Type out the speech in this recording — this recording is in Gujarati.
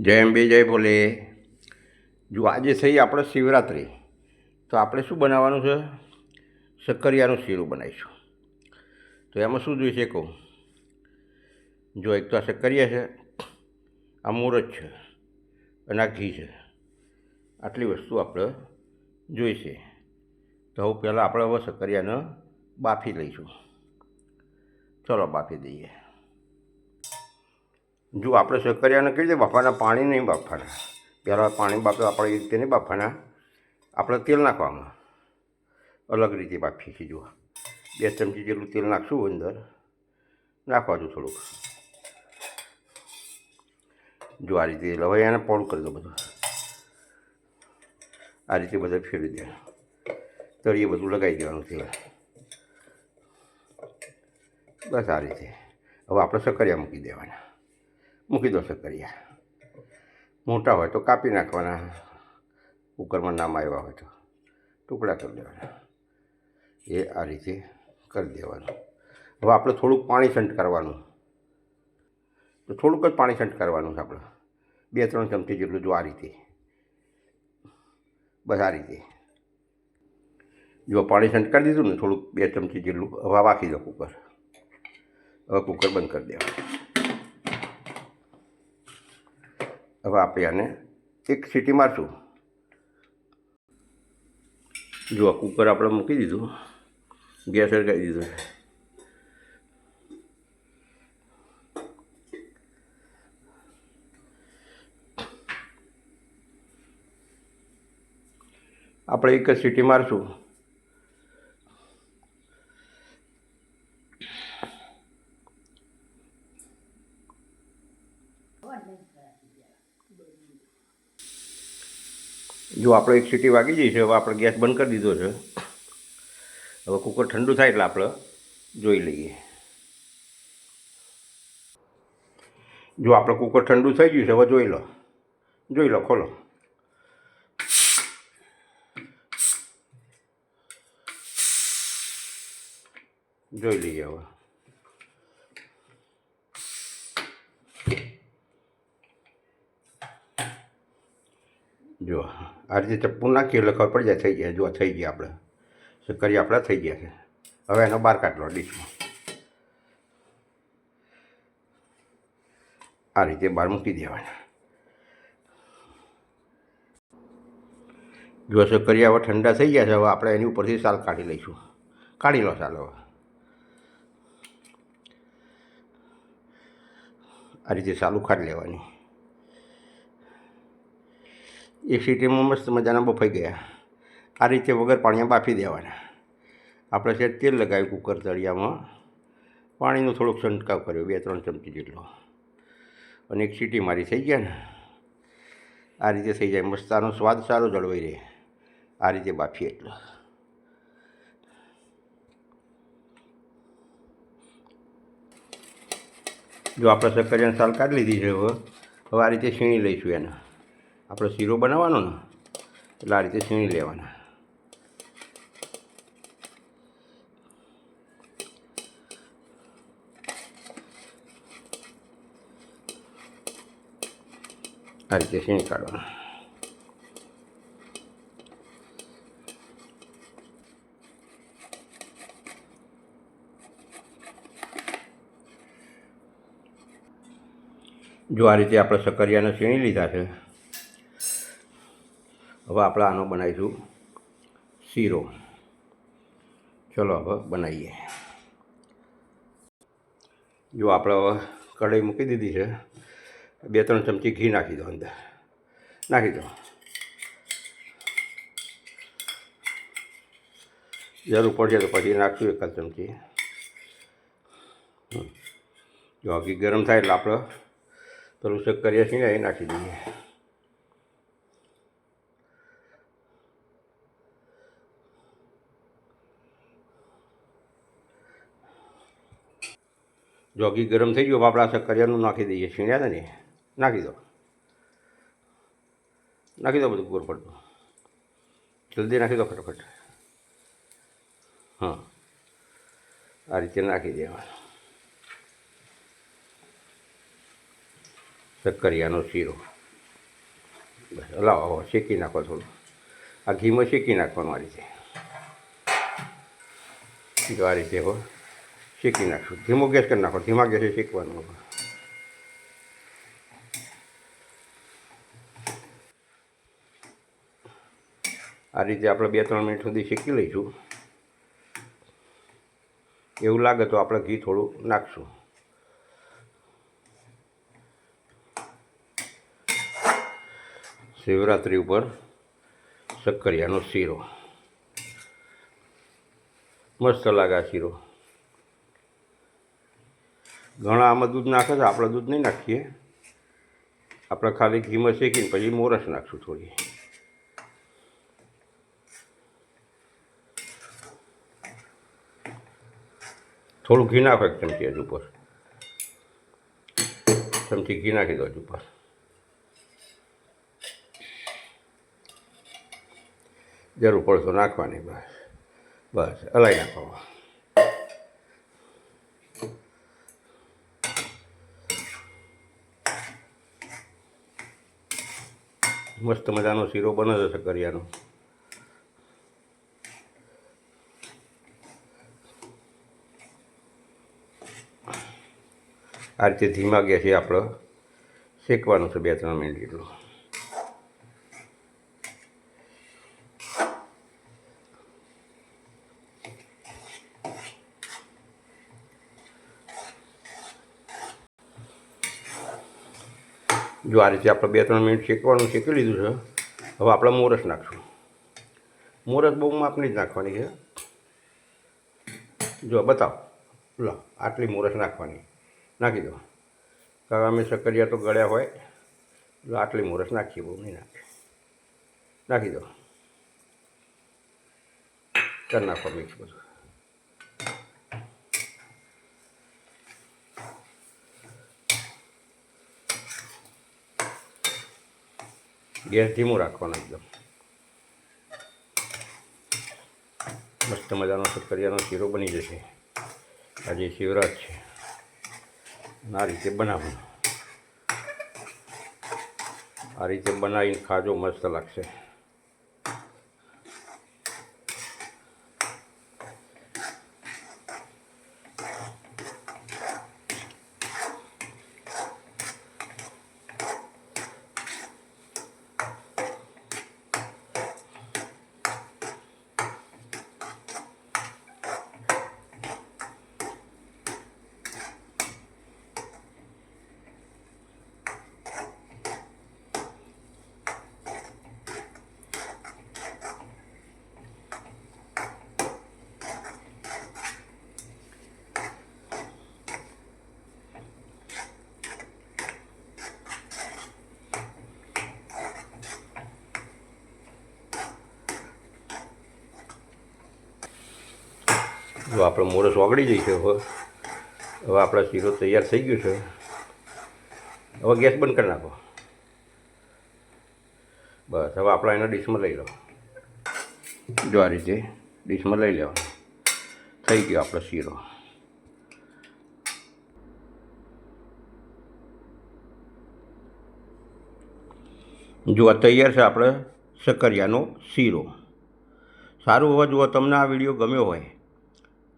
જય અંબે જય ભોલે. જો આજે થઈ આપણે શિવરાત્રિ, તો આપણે શું બનાવવાનું છે? શક્કરિયાનું શીરું બનાવીશું. તો એમાં શું જોઈશે કહું? જો એક તો આ શક્કરિયા છે, આ મુરત છે, અને આ ઘી છે. આટલી વસ્તુ આપણે જોઈશે. તો હવે પહેલાં આપણે હવે શક્કરિયાને બાફી લઈશું. ચલો બાફી દઈએ. જો આપણે શક્કરિયાને કઈ રીતે બાફાના પાણી નહીં બાફવાના. પહેલાં પાણી બાફે આપણે એ રીતે નહીં બાફવાના. આપણે તેલ નાખવામાં અલગ રીતે બાફીએ છીએ, જુઓ. બે ચમચી જેટલું તેલ નાખશું અંદર. નાખવા થોડુંક. જો આ રીતે લવાઈ એને પોળું કરી દો બધું. આ રીતે બધા ફેરવી દેવાનું. તળીએ બધું લગાવી દેવાનું તેલ. બસ આ રીતે. હવે આપણે સકરિયા મૂકી દેવાના. મૂકી દો સક્કરિયા મોટા હોય તો કાપી નાખવાના. કુકરમાં નામ આવ્યા હોય તો ટુકડા કરી દેવાના. એ આ રીતે કરી દેવાનું. હવે આપણે થોડુંક પાણી છંટકારવાનું તો થોડુંક જ પાણી છંટકારવાનું છે આપણે. બે, ત્રણ ચમચી જેટલું જો આ રીતે. બસ આ રીતે. જો પાણી છંટકારી દીધું ને થોડુંક બે ચમચી જેટલું હવે વાખી દો કુકર. હવે કુકર બંધ કરી દેવાનું. હવે આપણે આને એક સીટી મારશું. જો કુકર આપણે મૂકી દીધું. ગેસ અડકાવી દીધો. આપણે એક જ સીટી મારશું. જો આપણે એક સીટી વાગી જઈ છે, હવે આપણે ગેસ બંધ કરી દીધો છે. હવે કુકર ઠંડુ થાય એટલે આપણે જોઈ લઈએ. જો આપણે કુકર ઠંડુ થઈ ગયું છે, હવે જોઈ લો. જોઈ લો, ખોલો. જોઈ લઈએ હવે. જો, આ રીતે ચપ્પુ નાખીએ એટલે ખબર પડી જાય, થઈ ગયા, જો થઈ ગયા આપણે. શક્કરી આપણા થઈ ગયા છે. હવે એનો બહાર કાઢલો ડીશમાં. આ રીતે બહાર મૂકી દેવાના. જો શક્કરી હવે ઠંડા થઈ ગયા છે, હવે આપણે એની ઉપરથી સાલ કાઢી લઈશું. કાઢી લો સાલ હવે. આ રીતે સાલું કાઢી લેવાની. એક સીટીમાં મસ્ત મજાના બફાઈ ગયા. આ રીતે વગર પાણીમાં બાફી દેવાના. આપણે છે તેલ લગાવ્યું કુકર તળિયામાં. પાણીનો થોડોક છંટકાવ કર્યો, બે, ત્રણ ચમચી જેટલો. અને એક સીટી મારી થઈ ગયા ને. આ રીતે થઈ જાય. મસ્ત આનો સ્વાદ સારો જળવાઈ રહે. આ રીતે બાફીએ એટલો. જો આપણે સક્કરિયાની સાલ કાઢી લીધી છે હવે હવે આ રીતે છીણી લઈશું એને. આપણે શીરો બનાવવાનો ને, એટલે આ રીતે છીણી લેવાના. આ રીતે છીણી કાઢવાના. જો આ રીતે આપણે સકરિયાને છીણી લીધા છે હવે આપણે આનો બનાવીશું શીરો. ચલો હવે બનાવીએ. જો આપણે હવે કઢાઈ મૂકી દીધી છે બે ત્રણ ચમચી ઘી નાખી દો અંદર. નાખી દો. જરૂર પડશે તો પછી નાખશું એકાદ ચમચી. જો ઘી ગરમ થાય એટલે આપણે પેલું છીએ ને એ નાખી દઈએ. જો ઘી ગરમ થઈ ગયું આપણે આ શક્કરિયાનું નાખી દઈએ, છીણ્યા ને નાખી દો. નાખી દો બધું ગોળ જલ્દી નાખી દો ફટાફટ. હા. આ રીતે નાખી દેવાનું. શક્કરિયાનો શીરો. બસ, હલાવો શેકી નાખો થોડું. આ ઘીમાં શેકી નાખવાનું આ રીતે. જો આ રીતે, હો. શેકી નાખશું ધીમો ગેસ કરી નાખો, ધીમા ગેસે શેકવાનું આ રીતે આપણે બે ત્રણ મિનિટ સુધી શેકી લઈશું. એવું લાગે તો આપણે ઘી થોડું નાખશું. શિવરાત્રિ ઉપર શક્કરિયાનો શીરો. મસ્ત લાગે આ શીરો. ઘણા આમાં દૂધ નાખે છે, આપણે દૂધ નહીં નાખીએ. આપણે ખાલી ઘીમાં શેકીને પછી મોરસ નાખશું થોડી. થોડું ઘી નાખો એક ચમચી હજુ ઉપર. ચમચી ઘી નાખી દો હજુ ઉપર. જરૂર પડતો નાખવાની બસ. બસ હલાવી નાખો મસ્ત મજાનો શીરો બને છે શક્કરિયાનો. આ રીતે ધીમા ગેસે આપણે શેકવાનું છે બે ત્રણ મિનિટ જેટલું. જો આપણે બે, ત્રણ મિનિટ શેકવાનું શેકી લીધું છે, હવે આપણે મોરસ નાખશું. મોરસ બહુ માપની જ નાખવાની છે. જો, બતાવો. લો, આટલી મોરસ નાખવાની. નાખી દો. કારણ અમે શક્કરિયા તો ગળ્યા હોય જો આટલી મોરસ નાખીએ, બહુ નહીં નાખે નાખી દો. કરી નાખો મિક્સ બધું. ગેસ ધીમો રાખવાનો એકદમ. મસ્ત મજાનો શક્કરિયાનો શીરો બની જશે. આજે શિવરાત છે. આ રીતે બનાવવાનું. આ રીતે બનાવીને ખાજો મસ્ત લાગશે. જો આપણો મોરસ ઓગળી જશે હવે હવે આપણા શીરો તૈયાર થઈ ગયો છે. હવે ગેસ બંધ કરી નાખો. બસ, હવે આપણે એના ડીશમાં લઈ લો જો આ રીતે ડીશમાં લઈ લેવા થઈ ગયો આપણો શીરો. જો આ તૈયાર છે આપણે શક્કરિયાનો શીરો. સારું હવે જો તમને આ વીડિયો ગમ્યો હોય